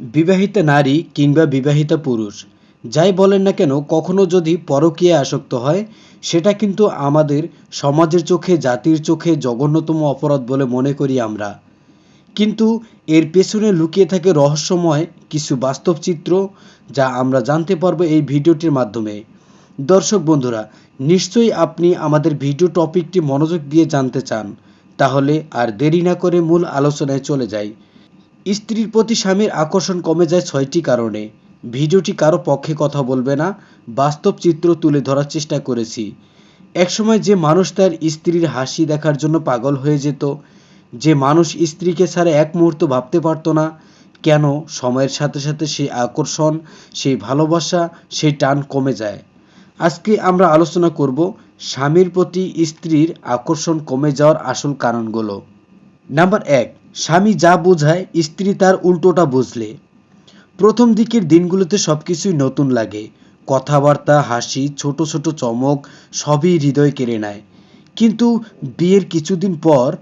বিবাহিতা নারী কিংবা বিবাহিতা পুরুষ, যাই বলেন না কেন, কখনো যদি পরকীয়ায় আসক্ত হয়, সেটা কিন্তু আমাদের সমাজের চোখে, জাতির চোখে জঘন্যতম অপরাধ বলে মনে করি আমরা। কিন্তু এর পেছনে লুকিয়ে থাকে রহস্যময় কিছু বাস্তব চিত্র যা আমরা জানতে পারব এই ভিডিওটির মাধ্যমে। দর্শক বন্ধুরা, নিশ্চয়ই আপনি আমাদের ভিডিও টপিকটি মনোযোগ দিয়ে জানতে চান, তাহলে আর দেরি না করে মূল আলোচনায় চলে যাই। স্ত্রীর প্রতি স্বামীর আকর্ষণ কমে যায় ছয়টি কারণে। ভিডিওটি কারও পক্ষে কথা বলবে না, বাস্তব চিত্র তুলে ধরার চেষ্টা করেছি। একসময় যে মানুষ তার স্ত্রীর হাসি দেখার জন্য পাগল হয়ে যেত, যে মানুষ স্ত্রীকে ছাড়া এক মুহূর্ত ভাবতে পারতো না, কেন সময়ের সাথে সাথে সেই আকর্ষণ, সেই ভালোবাসা, সেই টান কমে যায়। আজকে আমরা আলোচনা করব স্বামীর প্রতি স্ত্রীর আকর্ষণ কমে যাওয়ার আসল কারণগুলো। নাম্বার এক স্বামী যা বোঝায়, স্ত্রী তার উল্টোটা বুঝলে। প্রথম দিকের দিনগুলোতে সব কিছুই নতুন লাগে। কথাবার্তা, হাসি, ছোট ছোট চমক, সবই হৃদয় কেড়ে নেয়। কিন্তু বিয়ের কিছুদিন পর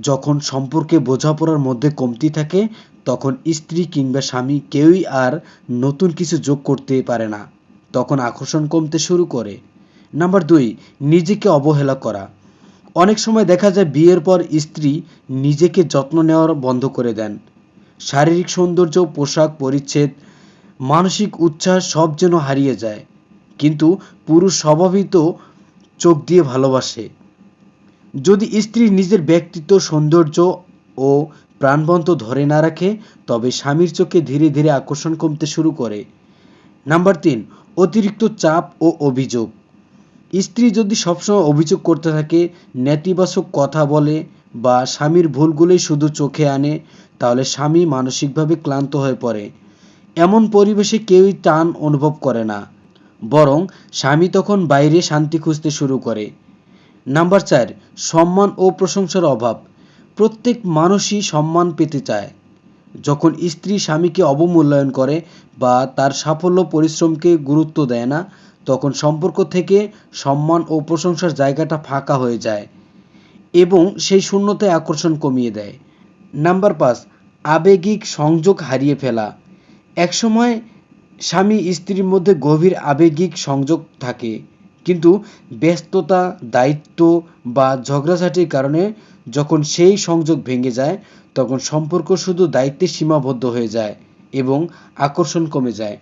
যখন সম্পর্কে বোঝাপড়ার মধ্যে কমতি থাকে, তখন স্ত্রী কিংবা স্বামী কেউই আর নতুন কিছু যোগ করতে পারে না। তখন আকর্ষণ কমতে শুরু করে। নাম্বার দুই, নিজেকে অবহেলা করা। অনেক সময় দেখা যায় বিয়ের পর স্ত্রী নিজেকে যত্ন নেওয়ার বন্ধ করে দেন। শারীরিক সৌন্দর্য, পোশাক পরিচ্ছেদ, মানসিক উচ্ছ্বাস সব যেন হারিয়ে যায়। কিন্তু পুরুষ স্বভাবই তো চোখ দিয়ে ভালোবাসে। যদি স্ত্রী নিজের ব্যক্তিত্ব, সৌন্দর্য ও প্রাণবন্ত ধরে না রাখে, তবে স্বামীর চোখে ধীরে ধীরে আকর্ষণ কমতে শুরু করে। নাম্বার তিন, অতিরিক্ত চাপ ও অভিযোগ। স্ত্রী যদি সবসময় অভিযোগ করতে থাকে, নেতিবাচক কথা বলে বা স্বামীর ভুলগুলোই শুধু চোখে আনে, তাহলে স্বামী মানসিকভাবে ক্লান্ত হয়ে পড়ে। এমন পরিবেশে কেউই টান অনুভব করে না। বরং স্বামী তখন বাইরে শান্তি খুঁজতে শুরু করে। নাম্বার চার, সম্মান ও প্রশংসার অভাব। প্রত্যেক মানুষই সম্মান পেতে চায়। যখন স্ত্রী স্বামীকে অবমূল্যায়ন করে বা তার সাফল্য পরিশ্রমকে গুরুত্ব দেয় না, তখন সম্পর্ক থেকে সম্মান ও প্রশংসার জায়গাটা ফাঁকা হয়ে যায় এবং সেই শূন্যতায় আকর্ষণ কমিয়ে দেয়। নাম্বার পাঁচ, আবেগিক সংযোগ হারিয়ে ফেলা। একসময় স্বামী স্ত্রীর মধ্যে গভীর আবেগিক সংযোগ থাকে। কিন্তু ব্যস্ততা, দায়িত্ব বা ঝগড়াঝাটির কারণে যখন সেই সংযোগ ভেঙে যায়, তখন সম্পর্ক শুধু দায়িত্বে সীমাবদ্ধ হয়ে যায় এবং আকর্ষণ কমে যায়।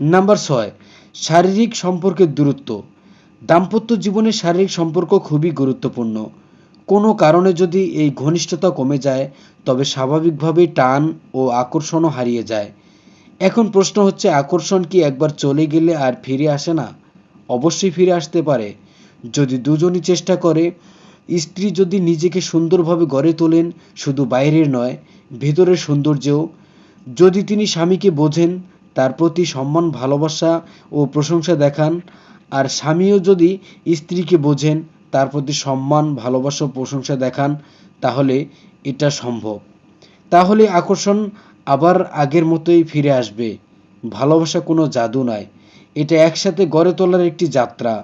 নাম্বার ছয়, শারীরিক সম্পর্কের দূরত্ব। দাম্পত্য জীবনে শারীরিক সম্পর্ক খুবই গুরুত্বপূর্ণ। কোনো কারণে যদি এই ঘনিষ্ঠতা কমে যায়, তবে স্বাভাবিকভাবেই টান ও আকর্ষণও হারিয়ে যায়। এখন প্রশ্ন হচ্ছে, আকর্ষণ কি একবার চলে গেলে আর ফিরে আসে না? অবশ্যই ফিরে আসতে পারে। যদি দুজনই চেষ্টা করে, স্ত্রী যদি নিজেকে সুন্দরভাবে গড়ে তোলেন, শুধু বাইরের নয়, ভেতরের সৌন্দর্যেও। যদি তিনি স্বামীকে বোঝেন, তার প্রতি সম্মান, ভালোবাসা ও প্রশংসা দেখান, আর স্বামীও যদি স্ত্রীকে বোঝেন, তার প্রতি সম্মান, ভালোবাসা ও প্রশংসা দেখান, তাহলে এটা সম্ভব। তাহলে আকর্ষণ আবার আগের মতোই ফিরে আসবে। ভালোবাসা কোনো জাদু নয়। এটা একসাথে গড়ে তোলার একটি যাত্রা।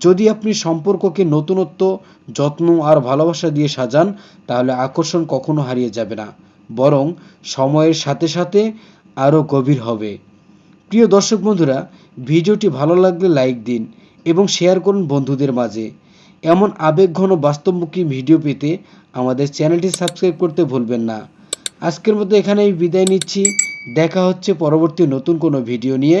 যদি আপনি সম্পর্ককে নতুনত্ব, যত্ন আর ভালোবাসা দিয়ে সাজান, তাহলে আকর্ষণ কখনো হারিয়ে যাবে না। বরং সময়ের সাথে সাথে আরও গভীর হবে। প্রিয় দর্শক বন্ধুরা, ভিডিওটি ভালো লাগলে লাইক দিন এবং শেয়ার করুন বন্ধুদের মাঝে। এমন আবেগঘন বাস্তবমুখী ভিডিও পেতে আমাদের চ্যানেলটি সাবস্ক্রাইব করতে ভুলবেন না। আজকের মতো এখানেই বিদায় নিচ্ছি। দেখা হচ্ছে পরবর্তী নতুন কোনো ভিডিও নিয়ে।